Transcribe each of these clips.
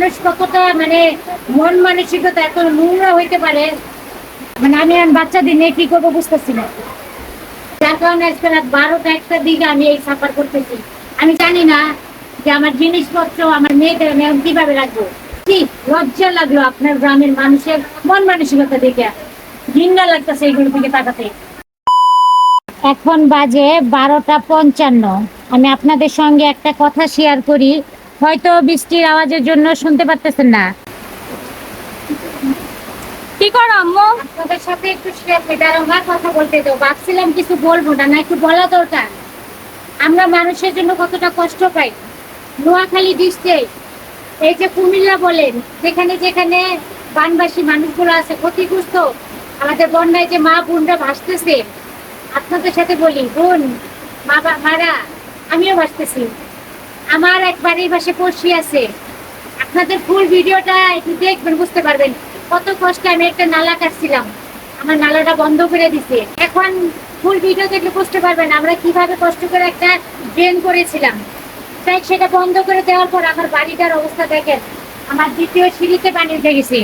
মানুষ কতটা মানে মন মানসিকতা এত নোংরা হইতে পারে মানে আমি আমার বাচ্চাদের নিয়ে কি করব বুঝতেছি না। যার কারণে আজকে রাত বারোটা একটা দিকে আমি এই সাফার করতেছি। আমি জানি না যে আমার জিনিসপত্র, আমার মেয়েদের আমি কীভাবে রাখব। কি লজ্জা লাগল আপনার গ্রামের মানুষের মন মানসিকতা দেখে। ঘৃণা লাগতেছে এইগুলো দিকে তাকাতে। এখন বাজে বারোটা পঞ্চান্ন। আমি আপনাদের সঙ্গে একটা কথা শেয়ার করি। হয়তো বৃষ্টির আওয়াজের জন্য শুনতে পারতেছেন না। কি করো, আম্মু? আপনাদের সাথে একটু শেয়ার আমার কথা বলতে তো ভাবছিলাম কিছু বলব না না একটু বলা দরকার। আমরা মানুষের জন্য কতটা কষ্ট পাই। নোয়াখালী ডিস্ট্রিক্ট এই যে কুমিল্লা বলেন, যেখানে যেখানে বানবাসী মানুষগুলো আছে, ক্ষতিগ্রস্ত। আমাদের বন্যায় যে মা বোনরা ভাসতেছে, আপনাদের সাথে বলি, বোন মা বা- মারা, আমিও ভাসতেছি। আমার এক বাড়ির পাশে পড়শি আছে। আপনাদের ফুল ভিডিওটা একটু দেখবেন, বুঝতে পারবেন কত কষ্টে আমি একটা নালা কাটছিলাম। আমার নালাটা বন্ধ করে দিছে। এখন ফুল ভিডিও দেখলে বুঝতে পারবেন আমরা কীভাবে কষ্ট করে একটা ড্রেন করেছিলাম। তাই সেটা বন্ধ করে দেওয়ার পর আমার বাড়িটার অবস্থা দেখেন। আমার দ্বিতীয় সিঁড়িতে পানি উঠে গেছে।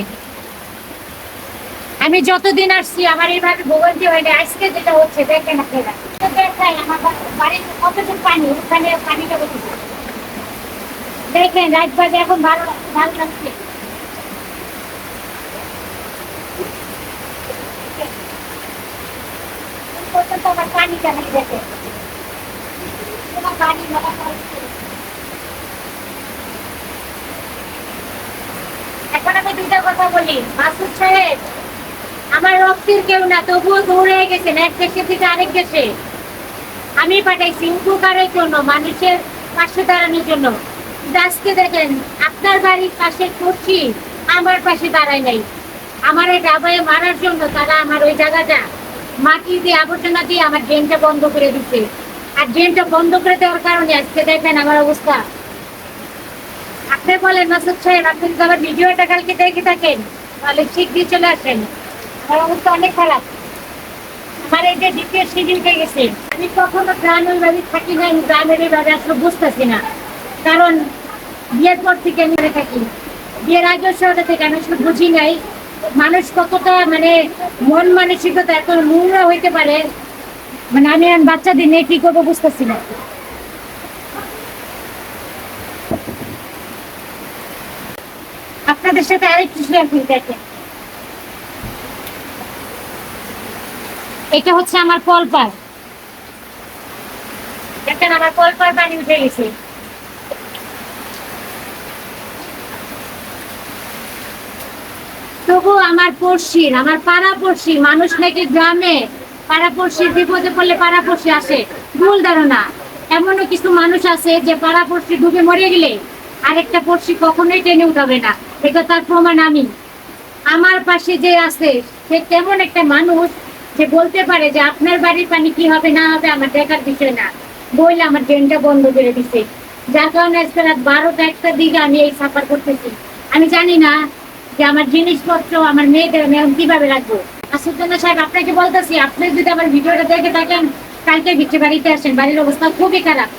আমি যতদিন আসছি, আমার এইভাবে ভোগান্তি হয়নি আজকে যেটা হচ্ছে, দেখেন আপনারা। তো দেখাই আমার বাড়িতে কতটুকু পানি, ওখানে পানিটা এখন আমি দুইটা কথা বলি। মাসুদ সাহেব, আমার রক্তের কেউ না, তবুও দৌড়ে গেছেন এক দেশে থেকে আরেক দেশে। আমি পাঠাইছি উপকারের জন্য, মানুষের পাশে দাঁড়ানোর জন্য। আজকে দেখেন, আপনার বাড়ির পাশে করছি, আমার পাশে দাঁড়ায় নাই। আমার এই ডাবায় মারার জন্য তারা আমার ওই জায়গাটা মাটি দিয়ে, আবর্জনা দিয়ে আমার ড্রেনটা বন্ধ করে দিচ্ছে। আর ড্রেনটা বন্ধ করে দেওয়ার কারণে আজকে দেখেন আমার অবস্থা। আপনি বলেন, মাসুদ সাহেব, আপনি যদি আমার ভিডিওটা কালকে দেখে থাকেন, তাহলে দিয়ে চলে আসেন। আমার অবস্থা অনেক খারাপ। আমার এই যে দ্বিতীয় সিঁড়ি উঠে গেছে, আমি কখনো গ্রামের বাড়ি থাকি না গ্রামের বাড়ি আসলে বুঝতেছি না। কারণ বিয়ের পর থেকে আমি থাকি। বিয়ের আগেও শহরে থেকে আমি আসলে বুঝি নাই মানুষ কতটা মানে মন মানসিকতা এত নোংরা হইতে পারে। মানে আমি আমার বাচ্চাদের নিয়ে কি করব বুঝতেছি না। আপনাদের সাথে আরেকটু শেয়ার দেখেন। এটা হচ্ছে আমার কলপার। দেখেন আমার কলপার পানি উঠে গেছে। তবু আমার পড়শির আমার পাড়া পড়শি, মানুষ নাকি গ্রামে। পাড়া পড়শির বিপদে পড়লে পাড়া পড়শি আসে। ভুল ধারণা। এমনও কিছু মানুষ আছে যে পাড়া পড়শি ডুবে মরে গেলে আরেকটা পড়শি কখনোই টেনে উঠাবে না। এটা তার প্রমাণ আমি। আমার পাশে যে আছে, সে তেমন একটা মানুষ যে বলতে পারে যে আপনার বাড়ির পানি কি হবে, না হবে, আমার দেখার বিষয় না। বইলে আমার ড্রেনটা বন্ধ করে দিছে। যার কারণে আজকে রাত বারোটা একটা দিকে আমি এই সাফার করতেছি। আমি জানি না যে আমার জিনিসপত্র, আমার মেয়েদের আমি এখন কীভাবে রাখব? আসুদ্দিন সাহেব, আপনাকে বলতেছি, আপনি যদি আমার ভিডিওটা দেখে থাকেন, কালকে বিচ্ছে বাড়িতে আসেন, বাড়ির অবস্থা খুবই খারাপ।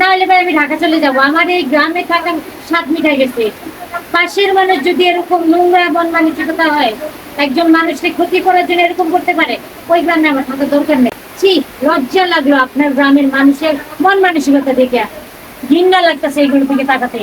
না হলে ভাই, আমি ঢাকা চলে যাব। আমার এই গ্রামে থাকা সাত মিটার গেছে। পাশের মানুষ যদি এরকম নোংরা মন মানসিকতা হয়, একজন মানুষকে ক্ষতি করার জন্য এরকম করতে পারে, ওই গ্রামে আমার থাকার দরকার নেই। ছি, লজ্জা লাগল আপনার গ্রামের মানুষের মন মানসিকতা দেখে। ঘৃণা লাগতেছে এইগুলো থেকে তাকাতে।